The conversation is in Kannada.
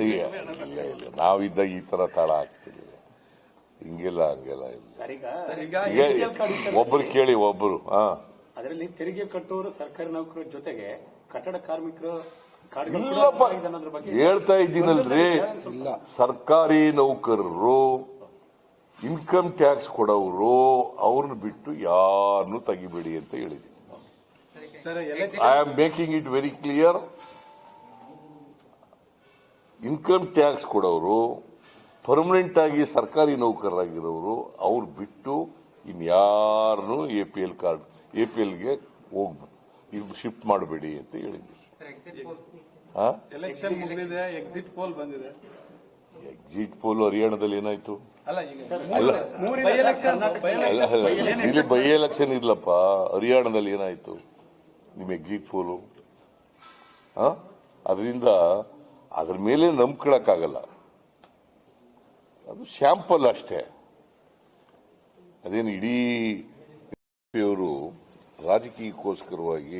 ಇಲ್ಲ ಇಲ್ಲ ಇಲ್ಲ. ನಾವಿದ್ದಾಗ ಈ ತರ ತಾಳ ಹಾಕ್ತೀವಿ. ಹಿಂಗಿಲ್ಲ ಹಂಗೆಲ್ಲ ಇಲ್ಲ. ಒಬ್ರು ಕೇಳಿ ಒಬ್ರು ಹಾ. ಅದರಲ್ಲಿ ತೆರಿಗೆ ಕಟ್ಟುವವರು ಸರ್ಕಾರಿ ನೌಕರರ ಜೊತೆಗೆ ಕಟ್ಟಡ ಕಾರ್ಮಿಕರು ಇಲ್ಲಪ್ಪ ಹೇಳ್ತಾ ಇದ್ದೀನಲ್ರಿ. ಸರ್ಕಾರಿ ನೌಕರರು ಇನ್ಕಮ್ ಟ್ಯಾಕ್ಸ್ ಕೊಡೋರು ಅವ್ರನ್ನ ಬಿಟ್ಟು ಯಾರನ್ನು ತೆಗಿಬೇಡಿ ಅಂತ ಹೇಳಿದ್ದೀನಿ. Sir I am making it very clear income tax ಕೊಡೋರು ಪರ್ಮನೆಂಟ್ ಆಗಿ ಸರ್ಕಾರಿ ನೌಕರರಾಗಿರೋರು ಅವ್ರು ಬಿಟ್ಟು ಇನ್ಯಾರನ್ನು A P L card A P ಎಲ್ಗೆ ಹೋಗ್ ಇದು ಶಿಫ್ಟ್ ಮಾಡಬೇಡಿ ಅಂತ ಹೇಳಿದ್ವಿ ಎಕ್ಸಿಟ್ ಪೋಲ್ ಬಂದಿದೆ. ಎಕ್ಸಿಟ್ ಪೋಲ್ ಹರಿಯಾಣದಲ್ಲಿ ಏನಾಯ್ತು? ಇಲ್ಲಿ ಬೈ ಎಲೆಕ್ಷನ್ ಇಲ್ಲಪ್ಪ ಹರಿಯಾಣದಲ್ಲಿ ಏನಾಯ್ತು? ನಿಮ್ ಎಕ್ಸಿಟ್ ಪೋಲು ಅದರಿಂದ ಅದ್ರ ಮೇಲೆ ನಂಬ್ಕೊಳಕ್ಕಾಗಲ್ಲ. ಅದು ಶ್ಯಾಂಪಲ್ ಅಷ್ಟೇ. ಅದೇನು ಇಡೀ ಅವರು ರಾಜಕೀಯಕ್ಕೋಸ್ಕರವಾಗಿ